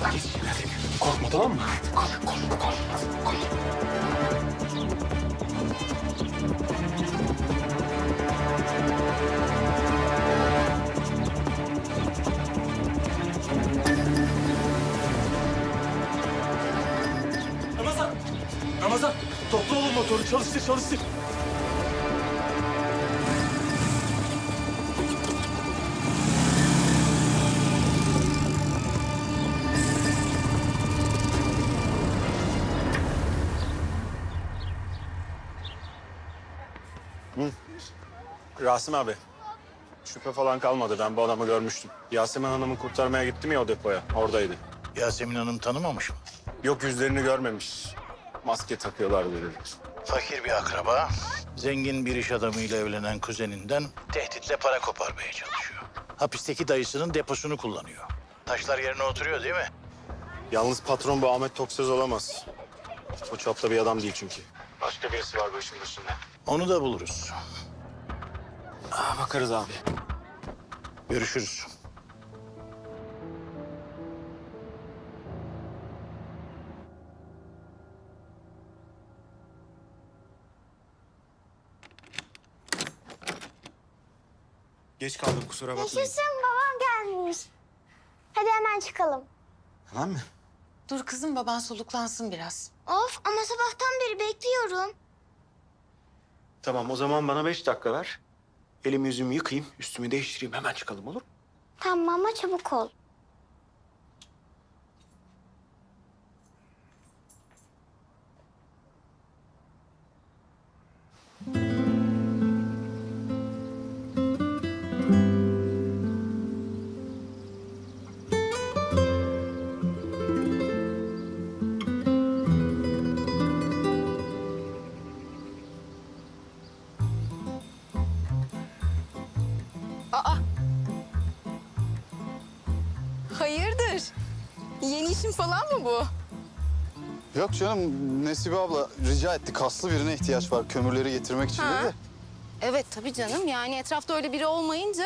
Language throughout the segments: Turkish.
Korkma tamam mı? Korkma korkma korkma. korkma. Ramazan! Ramazan! Topla oğlum motoru. Çalıştır çalıştır. Rasim abi. Şüphe falan kalmadı. Ben bu adamı görmüştüm. Yasemin Hanım'ı kurtarmaya gittim ya o depoya. Oradaydı. Yasemin Hanım tanımamış mı? Yok yüzlerini görmemiş. Maske takıyorlar dedi. Fakir bir akraba, zengin bir iş adamıyla evlenen kuzeninden tehditle para koparmaya çalışıyor. Hapisteki dayısının deposunu kullanıyor. Taşlar yerine oturuyor değil mi? Yalnız patron bu Ahmet Toksöz olamaz. O çapta bir adam değil çünkü. Başka birisi var bu işin dışında. Onu da buluruz. Aa, bakarız abi. Görüşürüz. Geç kaldım kusura bakmayın. Yaşasın babam gelmiş. Hadi hemen çıkalım. Tamam mı? Dur kızım baban soluklansın biraz. Of ama sabahtan beri bekliyorum. Tamam o zaman bana beş dakika ver. Elimi yüzümü yıkayayım, üstümü değiştireyim. Hemen çıkalım olur mu? Tamam ama çabuk ol. İşin falan mı bu? Yok canım Nesibe abla rica etti. Kaslı birine ihtiyaç var kömürleri getirmek için Ha. dedi. Evet tabii canım. Yani etrafta öyle biri olmayınca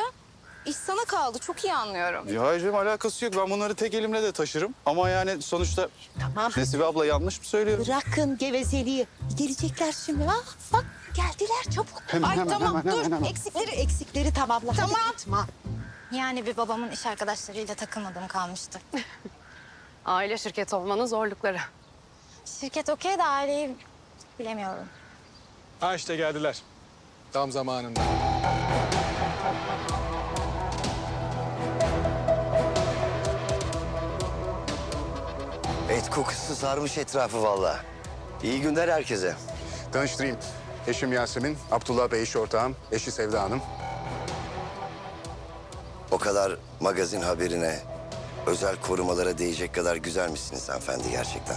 iş sana kaldı. Çok iyi anlıyorum. Ya hayır canım alakası yok. Ben bunları tek elimle de taşırım. Ama yani sonuçta Tamam. Nesibe abla yanlış mı söylüyorum? Bırakın gevezeliği. Gelecekler şimdi. Ah, bak geldiler çabuk. Hemen, Ay hemen, tamam hemen, dur. hemen, hemen. Eksikleri eksikleri tamamla. Hadi Tamam. gitme. Yani bir babamın iş arkadaşlarıyla takılmadığım kalmıştı. Aile şirketi olmanın zorlukları. Şirket okey de aileyi bilemiyorum. Ha işte geldiler. Tam zamanında. Et kokusu sarmış etrafı vallahi. İyi günler herkese. Tanıştırayım. Eşim Yasemin, Abdullah Bey iş ortağım, eşi Sevda Hanım. O kadar magazin haberine, özel korumalara değecek kadar güzel misiniz hanımefendi gerçekten?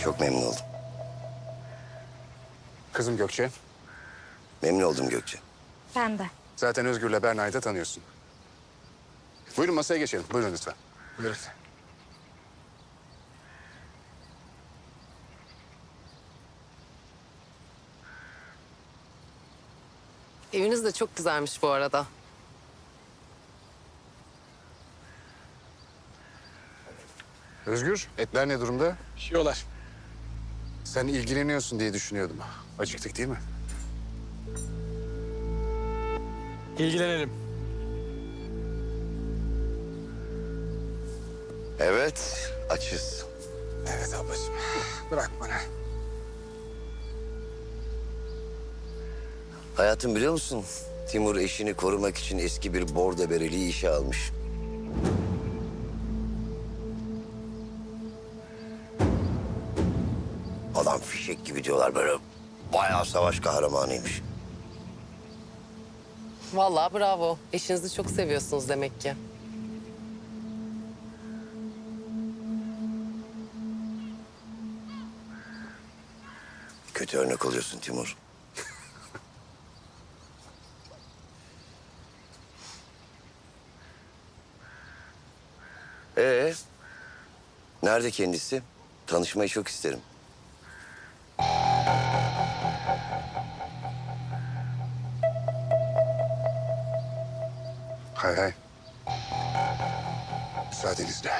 Çok memnun oldum. Kızım Gökçe. Memnun oldum Gökçe. Ben de. Zaten Özgür'le Berna'yı da tanıyorsun. Buyurun masaya geçelim. Buyurun lütfen. Buyurun. Eviniz de çok güzelmiş bu arada. Özgür, etler ne durumda? Pişiyorlar. Sen ilgileniyorsun diye düşünüyordum. Acıktık değil mi? İlgilenelim. Evet, açız. Evet ablacığım. Bırak bana. Hayatım biliyor musun? Timur eşini korumak için eski bir bordo bereliği işe almış. Adam fişek gibi diyorlar böyle. Bayağı savaş kahramanıymış. Vallahi bravo. Eşinizi çok seviyorsunuz demek ki. Kötü örnek oluyorsun Timur. Ee, nerede kendisi? Tanışmayı çok isterim. Hay hay. Müsaadenizle.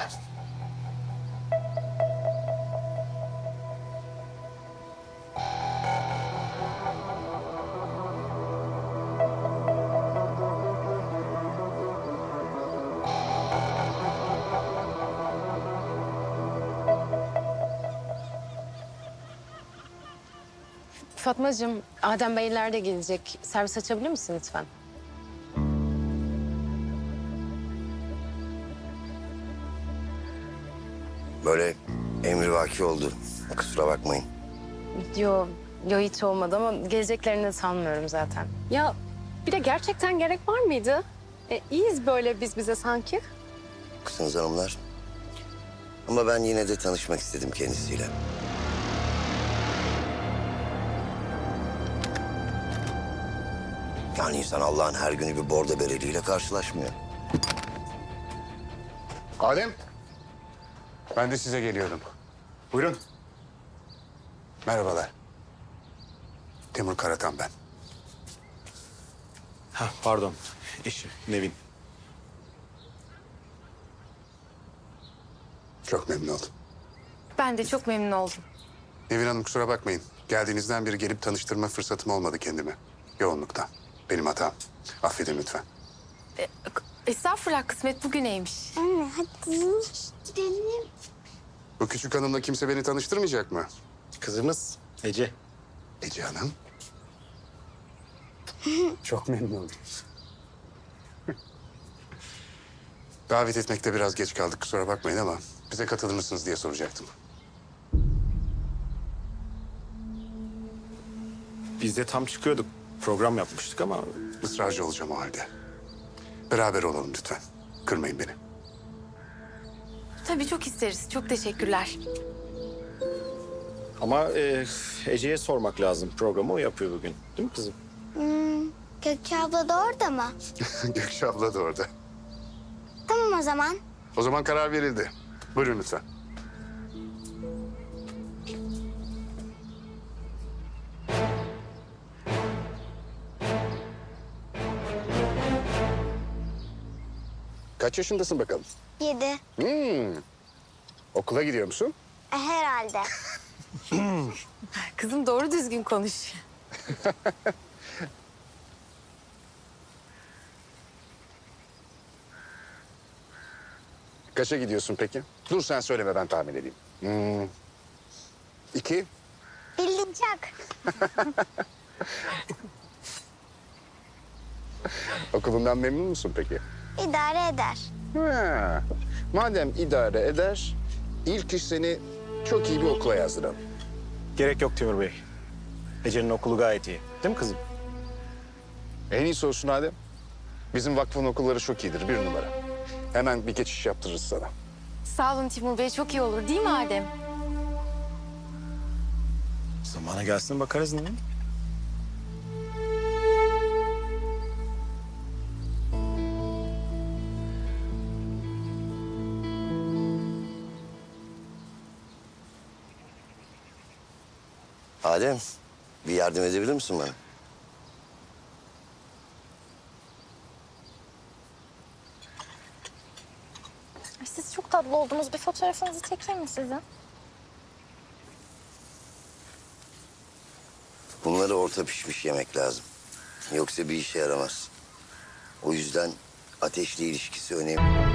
Fatmacığım, Adem Beyler de gelecek. Servis açabilir misin lütfen? Böyle emrivaki oldu. Kusura bakmayın. Yo, yo hiç olmadı ama geleceklerini de sanmıyorum zaten. Ya bir de gerçekten gerek var mıydı? E, iyiyiz böyle biz bize sanki. Kısınız hanımlar. Ama ben yine de tanışmak istedim kendisiyle. Yani insan Allah'ın her günü bir bordo bereliyle karşılaşmıyor. Adem. Ben de size geliyordum. Buyurun. Merhabalar. Timur Karatan ben. Ha, pardon. Eşim Nevin. Çok memnun oldum. Ben de çok memnun oldum. Nevin Hanım kusura bakmayın. Geldiğinizden beri gelip tanıştırma fırsatım olmadı kendime. Yoğunluktan. Benim hatam. Affedin lütfen. Estağfurullah kısmet bugüneymiş. Anne hadi gidelim. Bu küçük hanımla kimse beni tanıştırmayacak mı? Kızımız Ece. Ece Hanım. Çok memnun oldum. Davet etmekte biraz geç kaldık kusura bakmayın ama bize katılır mısınız diye soracaktım. Biz de tam çıkıyorduk. Program yapmıştık ama Israrcı olacağım o halde. Beraber olalım lütfen. Kırmayın beni. Tabii çok isteriz. Çok teşekkürler. ama e, Ece'ye sormak lazım. Programı o yapıyor bugün. Değil mi kızım? Gökçe abla da orada mı? Gökçe abla da orada. Tamam o zaman. O zaman karar verildi. Buyurun lütfen. Kaç yaşındasın bakalım? Yedi. Hmm. Okula gidiyor musun? E, herhalde. Kızım doğru düzgün konuş. Kaça gidiyorsun peki? Dur sen söyleme ben tahmin edeyim. Hmm. İki. Bildin çak. Okulundan memnun musun peki? İdare eder. Ha. Madem idare eder, ilk iş seni çok iyi bir okula yazdıralım. Gerek yok Timur Bey. Ece'nin okulu gayet iyi. Değil mi kızım? En iyisi olsun Adem. Bizim vakfın okulları çok iyidir, bir numara. Hemen bir geçiş yaptırırız sana. Sağ olun Timur Bey. Çok iyi olur değil mi Adem? Zamana gelsin bakarız ne? Adem, bir yardım edebilir misin bana? Siz çok tatlı oldunuz. Bir fotoğrafınızı çekeyim mi sizin? Bunları orta pişmiş yemek lazım. Yoksa bir işe yaramaz. O yüzden ateşle ilişkisi önemli.